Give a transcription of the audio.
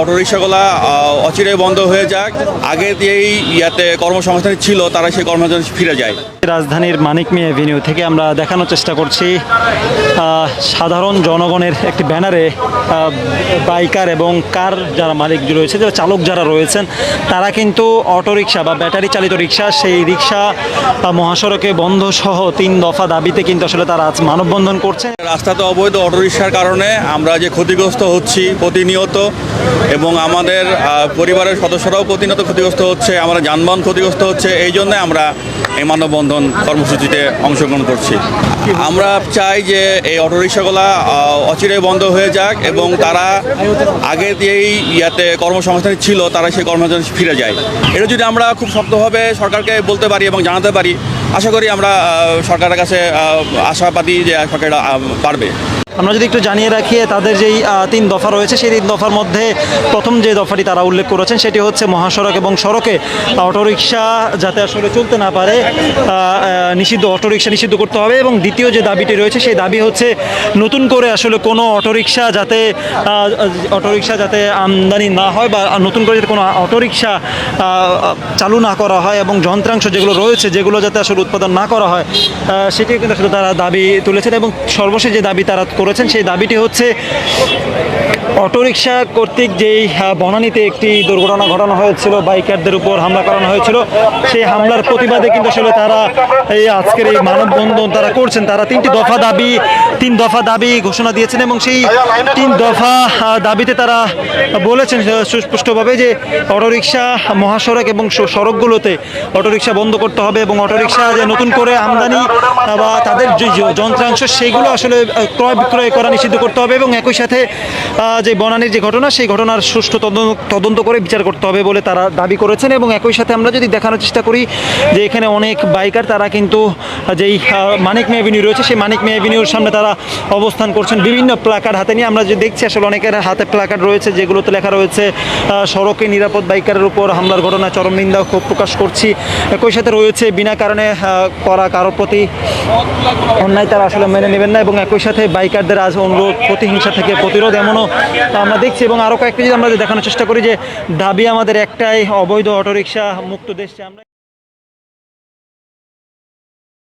অটোরিক্সাগুলা অচিরে বন্ধ হয়ে যাক। আগে দিয়েই ইয়াতে কর্মসংস্থান ছিল তারা সেই কর্মসংস্থান ফিরে যায়। রাজধানীর মানিক মিয়া এভিনিউ থেকে আমরা দেখানোর চেষ্টা করছি সাধারণ জনগণের একটি ব্যানারে বাইকার এবং কার যারা মালিক রয়েছে যারা চালক যারা রয়েছেন তারা কিন্তু অটোরিকশা বা ব্যাটারি চালিত রিক্সা সেই রিক্সা মহাসড়কে বন্ধ সহ তিন দফা দাবিতে কিন্তু আসলে তারা আজ মানববন্ধন করছে। রাস্তাতে অবৈধ অটোরিক্সার কারণে আমরা যে ক্ষতিগ্রস্ত হচ্ছি প্রতিনিয়ত এবং আমাদের পরিবারের সদস্যরাও প্রতিনিয়ত ক্ষতিগ্রস্ত হচ্ছে আমাদের যানবাহন ক্ষতিগ্রস্ত হচ্ছে, এই জন্য আমরা এই মানববন্ধন কর্মসূচিতে অংশগ্রহণ করছি। আমরা চাই যে এই অটোরিক্সাগুলা অচিরে বন্ধ হয়ে যাক এবং তারা আগে দিয়েই ইয়াতে কর্মসংস্থান ছিল, তারা সেই কর্মসংস্থান ফিরে যায়। এটা যদি আমরা খুব শক্তভাবে সরকারকে বলতে পারি এবং জানাতে পারি, আশা করি আমরা সরকারের কাছে আশাবাদী যে সরকার পারবে। আমরা যদি একটু জানিয়ে রাখি, তাদের যেই তিন দফা রয়েছে, সেই তিন দফার মধ্যে প্রথম যে দফাটি তারা উল্লেখ করেছেন সেটি হচ্ছে মহাসড়ক এবং সড়কে অটোরিকশা যাতে আসলে চলতে না পারে নিষিদ্ধ অটোরিকশা নিষিদ্ধ করতে হবে এবং দ্বিতীয় যে দাবিটি রয়েছে সেই দাবি হচ্ছে নতুন করে আসলে কোনো অটোরিকশা যাতে অটোরিকশা যাতে আমদানি না হয় বা নতুন করে যাতে কোনো অটোরিকশা চালু না করা হয় এবং যন্ত্রাংশ যেগুলো রয়েছে যেগুলো যাতে আসলে উৎপাদন না করা হয় সেটি কিন্তু আসলে তারা দাবি তুলেছেন এবং সর্বশেষ যে দাবি তারা করেছেন সেই দাবিটি হচ্ছে অটোরিকশা কর্তৃক আহ, বনানীতে একটি দুর্ঘটনা ঘটানো হয়েছিল বাইকারদের উপর হামলা করানো হয়েছিল। সেই হামলার প্রতিবাদে কিন্তু আসলে তারা এই আজকের এই মানববন্ধন তারা করছেন। তারা তিনটি দফা দাবি তিন দফা দাবি ঘোষণা দিয়েছেন এবং সেই তিন দফা দাবিতে তারা বলেছেন সুস্পষ্টভাবে যে অটোরিকশা মহাসড়ক এবং সড়কগুলোতে অটোরিকশা বন্ধ করতে হবে এবং অটোরিকশা যে নতুন করে আমদানি বা তাদের যে যন্ত্রাংশ সেগুলো আসলে ক্রয় বিক্রয় করা নিষিদ্ধ করতে হবে এবং একই সাথে যে বনানীর যে ঘটনা সেই ঘটনার সুষ্ঠু তদন্ত করে বিচার করতে হবে বলে তারা দাবি করেছেন এবং একই সাথে আমরা যদি দেখানোর চেষ্টা করি যে এখানে অনেক বাইকার, তারা কিন্তু যেই মানিক মে অ্যাভিনিউ রয়েছে, সেই মানিক মে অ্যাভিনিউর সামনে তারা অবস্থান করছেন। বিভিন্ন প্লাকার্ড হাতে নিয়ে আমরা যে দেখছি, আসলে অনেকের হাতে প্লাকার্ড রয়েছে, যেগুলোতে লেখা রয়েছে সড়কে নিরাপদ বাইকারের উপর হামলার ঘটনা, চরম নিন্দা ক্ষোভ প্রকাশ করছি। একই সাথে রয়েছে, বিনা কারণে করা কারোর প্রতি অন্যায় তারা আসলে মেনে নেবেন না এবং একই সাথে বাইকারদের আজ অনুরোধ, প্রতিহিংসা থেকে প্রতিরোধ, এমনও আমরা দেখছি এবং আরও কয়েকটি আমরা দেখানোর চেষ্টা করি যে দাবি আমাদের একটাই অবৈধ অটোরিকশা মুক্ত দেশে আমরা